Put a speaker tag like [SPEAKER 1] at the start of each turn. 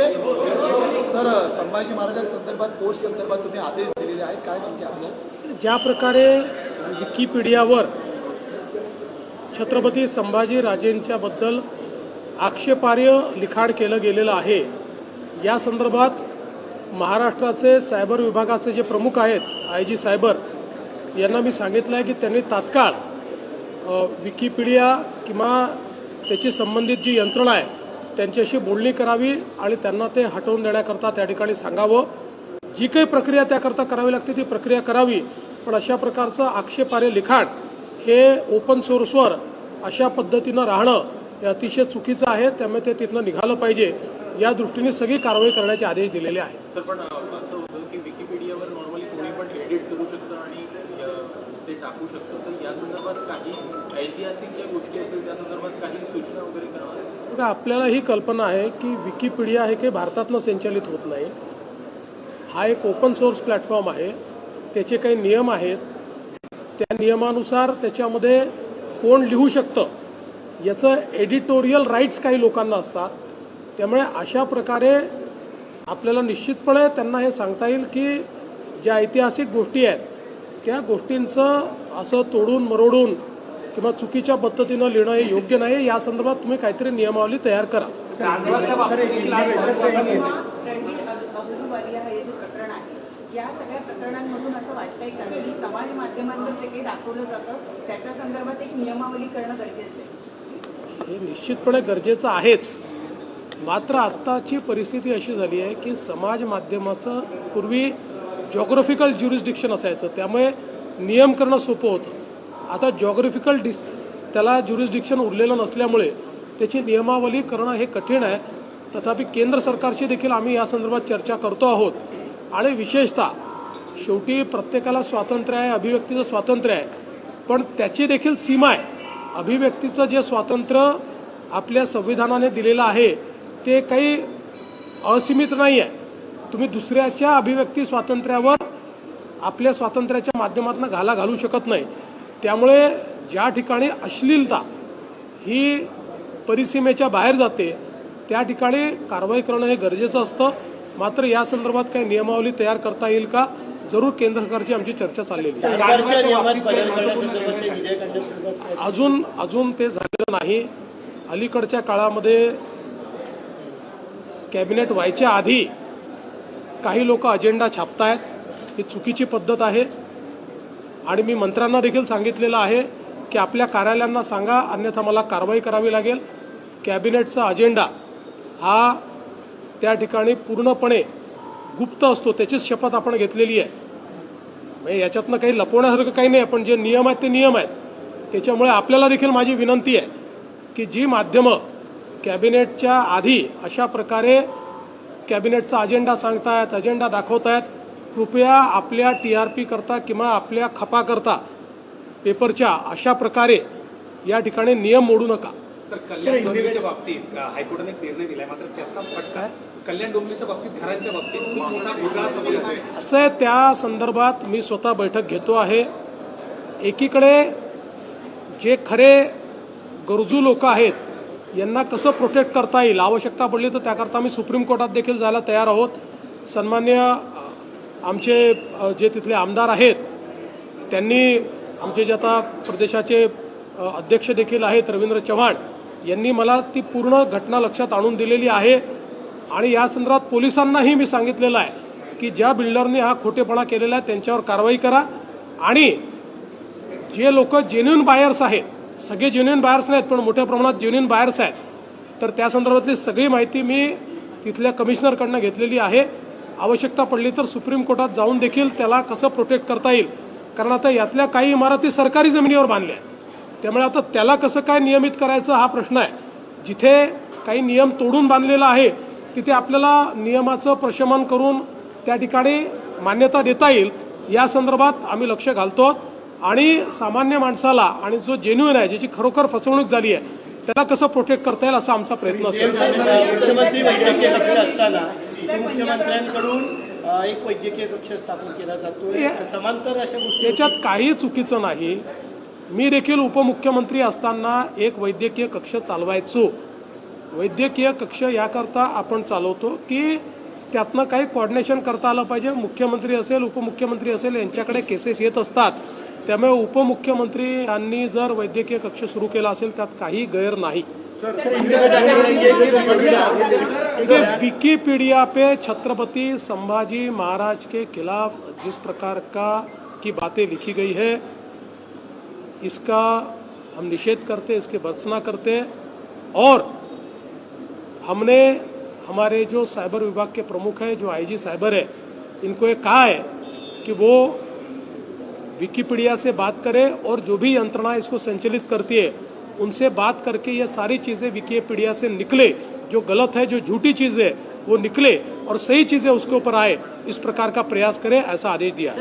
[SPEAKER 1] पुढे sir Sambhaji महाराजांसंदर्भात post संदर्भात तुम्ही आदेश दिलेले आहेत. काय म्हणते आपलं?
[SPEAKER 2] ज्या प्रकारे विकिपीडियावर छत्रपती संभाजी राजेंच्याबद्दल आक्षेपार्ह लिखाण केलं गेलेलं आहे या संदर्भात महाराष्ट्राचे सायबर विभागाचे जे प्रमुख आहेत आय जी सायबर यांना मी सांगितलं आहे की त्यांनी तात्काळ विकिपीडिया किंवा त्याची संबंधित जी यंत्रणा आहे त्यांच्याशी बोलणी करावी आणि त्यांना ते हटवून देण्याकरता त्या ठिकाणी सांगावं. जी काही प्रक्रिया त्याकरता करावी लागते ती प्रक्रिया करावी. पण अशा प्रकारचं आक्षेपारे लिखाण हे ओपन सोर्सवर अशा पद्धतीनं राहणं हे अतिशय चुकीचं आहे. त्यामुळे ते तिथनं निघालं पाहिजे. या दृष्टीने सगळी कारवाई करण्याचे आदेश दिलेले आहेत.
[SPEAKER 3] ते टाकू शकतो. तर या संदर्भात काही ऐतिहासिक ज्या गोष्टी असेल त्या संदर्भात काही सूचना वगैरे करणार
[SPEAKER 2] बघा आपल्याला ही कल्पना आहे की विकिपीडिया हे काही भारतातनं संचालित होत नाही. हा एक ओपन सोर्स प्लॅटफॉर्म आहे. त्याचे काही नियम आहेत. त्या नियमानुसार त्याच्यामध्ये कोण लिहू शकतं? याचं एडिटोरियल राईट्स काही लोकांना असतात. त्यामुळे अशा प्रकारे आपल्याला निश्चितपणे त्यांना हे सांगता येईल की ज्या ऐतिहासिक गोष्टी आहेत त्या गोष्टींचं असं तोडून मरोडून किंवा चुकीच्या पद्धतीनं लिहिणं हे योग्य नाही. या संदर्भात तुम्ही काहीतरी नियमावली तयार करा.
[SPEAKER 4] रणजित अब्दुलवालिया हे जे प्रकरण आहे या सगळ्या प्रकरणांमधून असं वाटतंय का की समाज माध्यमांवर जे काही दाखवलं जातं त्याच्या संदर्भात एक नियमावली करणं गरजेचं आहे?
[SPEAKER 2] हे निश्चितपणे गरजेचं आहेच. मात्र आत्ताची परिस्थिती अशी झाली आहे की समाज माध्यमाचं पूर्वी जॉग्रफिकल ज्युरिस्डिक्शन असायचं. त्यामुळे नियम करणं सोपं होतं. आता जॉग्रफिकल डिस त्याला ज्युरिस्डिक्शन उरलेलं नसल्यामुळे त्याची नियमावली करणं हे कठीण आहे. तथापि केंद्र सरकारशी देखील आम्ही या संदर्भात चर्चा करतो आहोत. आणि विशेषतः शेवटी प्रत्येकाला स्वातंत्र्य आहे अभिव्यक्तीचं स्वातंत्र्य आहे. पण त्याची देखील सीमा आहे. अभिव्यक्तीचं जे स्वातंत्र्य आपल्या संविधानाने दिलेलं आहे ते काही असीमित नाही आहे तुम्ही दुसऱ्याच्या अभिव्यक्ती स्वातंत्र्यावर आपल्या स्वातंत्र्याच्या माध्यमातून घाला घालू शकत नाही. त्यामुळे ज्या ठिकाणी अश्लीलता ही परिसीमेच्या बाहेर जाते त्या ठिकाणी कारवाई करणं हे गरजेचं असतं. मात्र या संदर्भात काही नियमावली तयार करता येईल का? जरूर केंद्र सरकारची आमची चर्चा चाललेली अजून अजून ते झालेलं नाही. अलीकडच्या काळामध्ये कॅबिनेट व्हायच्या आधी काही लोक अजेंडा छापतायत. ही चुकीची पद्धत आहे. आणि मी मंत्र्यांना देखील सांगितलेलं आहे की आपल्या कार्यालयांना सांगा अन्यथा मला कारवाई करावी लागेल. कॅबिनेटचा अजेंडा हा त्या ठिकाणी पूर्णपणे गुप्त असतो. त्याचीच शपथ आपण घेतलेली आहे. म्हणजे याच्यातनं काही लपवण्यासारखं काही नाही पण जे नियम आहेत ते नियम आहेत. त्याच्यामुळे आपल्याला देखील माझी विनंती आहे की जी माध्यमं कॅबिनेटच्या आधी अशा प्रकारे कॅबिनेटचा अजेंडा सांगतायत अजेंडा दाखवतायत. कृपया आपल्या टी आर पी करता किंवा आपल्या खपाकरता पेपरच्या अशा प्रकारे या ठिकाणी नियम मोडू नका.
[SPEAKER 5] सर कल्याण डोंबिवलीच्या बाबतीत अ, हायकोर्टाने एक निर्णय दिलाय मात्र त्याचा फटका कल्याण डोंबिवलीच्या बाबतीत घरांच्या बाबतीत खूप मोठा घोटाळा समोर येतोय.
[SPEAKER 2] असं आहे त्या संदर्भात मी स्वतः बैठक घेतो आहे. एकीकडे जे खरे गरजू लोक आहेत यांना कसं प्रोटेक्ट करता येईल? आवश्यकता पडली तर त्याकरता आम्ही सुप्रीम कोर्टात देखील जायला तयार आहोत. सन्मान्य आमचे जे तिथले आमदार आहेत त्यांनी आमचे जे आता प्रदेशाचे अध्यक्ष देखील आहेत रवींद्र चव्हाण यांनी मला ती पूर्ण घटना लक्षात आणून दिलेली आहे. आणि या संदर्भात पोलिसांनाही मी सांगितलेलं आहे की ज्या बिल्डरने हा खोटेपणा केलेला आहे त्यांच्यावर कारवाई करा. आणि जे लोक जेन्युन बायर्स आहेत सगळे ज्युनियन बायर्स नाहीत पण मोठ्या प्रमाणात ज्युनियन बायर्स आहेत. तर त्या संदर्भातली सगळी माहिती मी तिथल्या कमिशनरकडनं घेतलेली आहे. आवश्यकता पडली तर सुप्रीम कोर्टात जाऊन देखील त्याला कसं प्रोटेक्ट करता येईल? कारण आता यातल्या काही इमारती सरकारी जमिनीवर बांधल्या आहेत. त्यामुळे आता त्याला कसं काय नियमित करायचं हा प्रश्न आहे. जिथे काही नियम तोडून बांधलेला आहे तिथे आपल्याला नियमाचं प्रशमन करून त्या ठिकाणी मान्यता देता येईल. या संदर्भात आम्ही लक्ष घालतो. आणि सामान्य माणसाला आणि जो जेन्युइन आहे ज्याची खरोखर फसवणूक झाली आहे त्याला कसं प्रोटेक्ट करता येईल असा आमचा प्रयत्न असेल
[SPEAKER 6] मुख्यमंत्री वैद्यकीय कक्ष असताना मुख्यमंत्र्यांकडून एक वैद्यकीय कक्ष स्थापन केला जातो. समांतर अशा गोष्टी
[SPEAKER 2] याच्यात काही चुकीचं नाही. मी देखील उपमुख्यमंत्री असताना एक वैद्यकीय कक्ष चालवायचो. वैद्यकीय कक्ष याकरता आपण चालवतो की त्यातनं काही कोऑर्डिनेशन करता आलं पाहिजे. मुख्यमंत्री असेल उपमुख्यमंत्री असेल यांच्याकडे केसेस येत असतात. त्यामुळे उपमुख्यमंत्री यांनी जर वैद्यकीय कक्ष सुरू केला असेल त्यात काही गैर नाही. विकिपीडिया पे छत्रपति संभाजी महाराज के खिलाफ जिस प्रकार का की बातें लिखी गई है इसका हम निषेध करते इसकी भर्सना करते। और हमने हमारे जो साइबर विभाग के प्रमुख है जो आईजी साइबर है इनको ये कहा है कि वो विकिपीडिया से बात करें और जो भी यंत्रणा इसको संचालित करती है, उनसे बात करके ये सारी चीज़ें विकिपीडिया से निकले। जो गलत है, जो झूठी चीज़ है वो निकले और सही चीज़ें उसके ऊपर आए। इस प्रकार का प्रयास करें, ऐसा आदेश दिया।